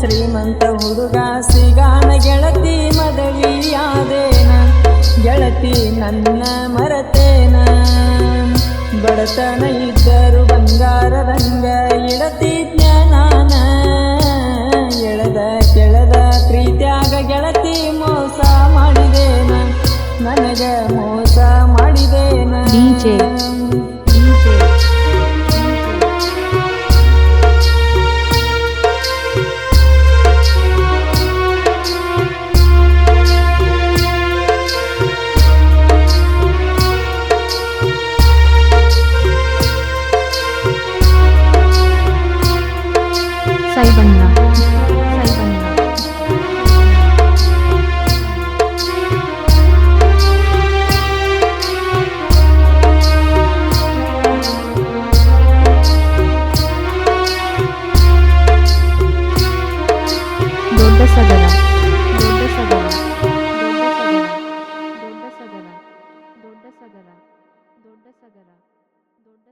ಶ್ರೀಮಂತ ಹುಡುಗ ಸಿಗಾನ ಗೆಳತಿ ಮದವಿಯಾದೇನ. ಗೆಳತಿ ನನ್ನ ಮರತೇನ ಬಡತನ ಇದ್ದರು ಬಂಗಾರದಂಗ ಇಳತಿದ್ನ ನಾನ ಎಳೆದ ಕೆಳದ ಪ್ರೀತ್ಯಾಗ ಗೆಳತಿ ಮೋಸ ಮಾಡಿದೇನ ನನಗ ಮೋಸ सदना दोंड सदना दोंड सदना दोंड सदना दोंड